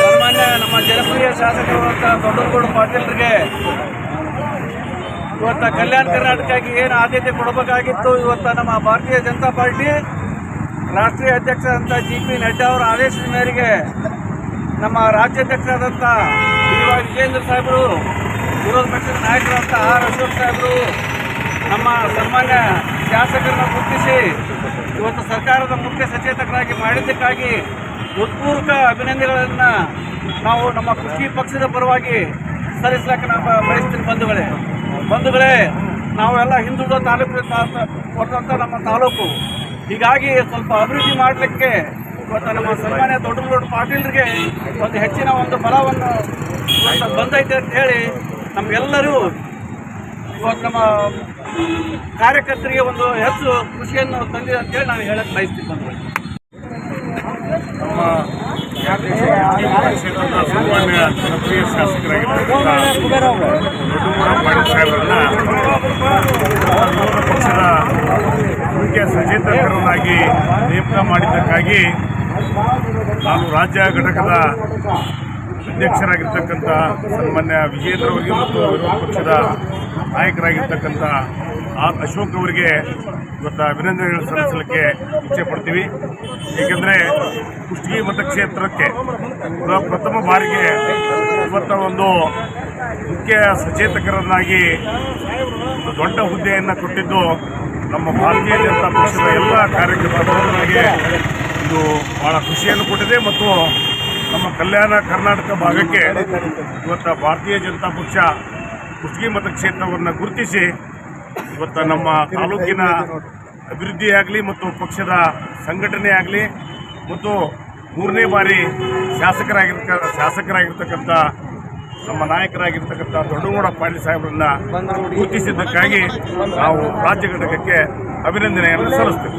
ಸನ್ಮಾನ್ಯ ನಮ್ಮ ಜನಪ್ರಿಯ ಶಾಸಕರಾದಂಥ ದೊಡ್ಡಗೌಡ ಪಾಟೀಲ್ರಿಗೆ ಇವತ್ತ ಕಲ್ಯಾಣ ಕರ್ನಾಟಕಕ್ಕೆ ಏನು ಆದ್ಯತೆ ಕೊಡಬೇಕಾಗಿತ್ತು ಇವತ್ತ ನಮ್ಮ ಭಾರತೀಯ ಜನತಾ ಪಾರ್ಟಿ ರಾಷ್ಟ್ರೀಯ ಅಧ್ಯಕ್ಷರಾದಂಥ ಜಿ ಪಿ ನಡ್ಡಾ ಅವರ ಆದೇಶದ ಮೇರೆಗೆ ನಮ್ಮ ರಾಜ್ಯಾಧ್ಯಕ್ಷರಾದಂಥ ಡಿ ವಿಜೇಂದ್ರ ಸಾಹೇಬರು ವಿರೋಧ ಪಕ್ಷದ ನಾಯಕರಾದಂಥ ಆರ್. ಅಶೋಕ್ ಸಾಹೇಬರು ನಮ್ಮ ಸನ್ಮಾನ್ಯ ಶಾಸಕರನ್ನು ಗುರುತಿಸಿ ಇವತ್ತು ಸರ್ಕಾರದ ಮುಖ್ಯ ಸಚೇತಕರಾಗಿ ಮಾಡಿದ್ದಕ್ಕಾಗಿ ಹೃತ್ಪೂರ್ವಕ ಅಭಿನಂದನೆಗಳನ್ನು ನಾವು ನಮ್ಮ ಕೃಷಿ ಪಕ್ಷದ ಪರವಾಗಿ ಸಲ್ಲಿಸಲಿಕ್ಕೆ ನಾವು ಬಯಸ್ತೀನಿ ಬಂಧುಗಳೇ. ಬಂಧುಗಳೇ, ನಾವೆಲ್ಲ ಹಿಂದುಳಿದ ತಾಲೂಕು ಕೊಟ್ಟಂಥ ನಮ್ಮ ತಾಲೂಕು. ಹೀಗಾಗಿ ಸ್ವಲ್ಪ ಅಭಿವೃದ್ಧಿ ಮಾಡಲಿಕ್ಕೆ ಇವತ್ತು ನಮ್ಮ ಸನ್ಮಾನ್ಯ ದೊಡ್ಡ ಪಾಟೀಲ್ರಿಗೆ ಒಂದು ಹೆಚ್ಚಿನ ಒಂದು ಬಲವನ್ನು ಬಂದೈತೆ ಅಂತ ಹೇಳಿ ನಮಗೆಲ್ಲರೂ ಇವತ್ತು ನಮ್ಮ ಕಾರ್ಯಕರ್ತರಿಗೆ ಒಂದು ಹೆಚ್ಚು ಖುಷಿಯನ್ನು ತಂದಿದೆ ಅಂತೇಳಿ ನಾನು ಹೇಳಕ್ಕೆ ಬಯಸ್ತೀನಿ ನಮ್ಮ ಕ್ಷೇತ್ರದ ಶಾಸಕರಾಗಿರ್ತಕ್ಕಂಥ ಪಕ್ಷದ ಮುಖ್ಯ ಸಚೇತಕರನ್ನಾಗಿ ನೇಮಕ ಮಾಡಿದ್ದಕ್ಕಾಗಿ ನಾನು ರಾಜ್ಯ ಘಟಕದ ಅಧ್ಯಕ್ಷರಾಗಿರ್ತಕ್ಕಂಥ ಸನ್ಮಾನ್ಯ ವಿಜೇಂದ್ರ ಮತ್ತು ವಿರೋಧ ಪಕ್ಷದ ನಾಯಕರಾಗಿರ್ತಕ್ಕಂಥ ಆರ್ ಅಶೋಕ್ ಅವರಿಗೆ ಇವತ್ತು ಅಭಿನಂದನೆಗಳು ಸಲ್ಲಿಸಲಿಕ್ಕೆ ಇಚ್ಛೆ ಪಡ್ತೀವಿ. ಏಕೆಂದರೆ ಕುಷ್ಟಗಿ ಮತಕ್ಷೇತ್ರಕ್ಕೆ ಪ್ರ- ಪ್ರಥಮ ಬಾರಿಗೆ ಇವತ್ತ ಒಂದು ಮುಖ್ಯ ಸಚೇತಕರನ್ನಾಗಿ ದೊಡ್ಡ ಹುದ್ದೆಯನ್ನು ಕೊಟ್ಟಿದ್ದು ನಮ್ಮ ಭಾರತೀಯ ಜನತಾ ಪಕ್ಷದ ಎಲ್ಲ ಕಾರ್ಯಕರ್ತರಿಗೆ ಇದು ಬಹಳ ಖುಷಿಯನ್ನು ಕೊಟ್ಟಿದೆ ಮತ್ತು ನಮ್ಮ ಕಲ್ಯಾಣ ಕರ್ನಾಟಕ ಭಾಗಕ್ಕೆ ಇವತ್ತು ಭಾರತೀಯ ಜನತಾ ಪಕ್ಷ ಕುಷ್ಟಗಿ ಮತಕ್ಷೇತ್ರವನ್ನು ಗುರುತಿಸಿ ಇವತ್ತು ನಮ್ಮ ತಾಲೂಕಿನ ಅಭಿವೃದ್ಧಿ ಆಗಲಿ ಮತ್ತು ಪಕ್ಷದ ಸಂಘಟನೆ ಆಗಲಿ ಮತ್ತು ಮೂರನೇ ಬಾರಿ ಶಾಸಕರಾಗಿರ್ತ ಶಾಸಕರಾಗಿರ್ತಕ್ಕಂಥ ನಮ್ಮ ನಾಯಕರಾಗಿರ್ತಕ್ಕಂಥ ದೊಡ್ಡಗೌಡ ಪಾಟೀಲ್ ಸಾಹೇಬರನ್ನ ಗುರುತಿಸಿದ್ದಕ್ಕಾಗಿ ನಾವು ರಾಜ್ಯ ಘಟಕಕ್ಕೆ ಅಭಿನಂದನೆಯನ್ನು ಸಲ್ಲಿಸ್ತೇವೆ.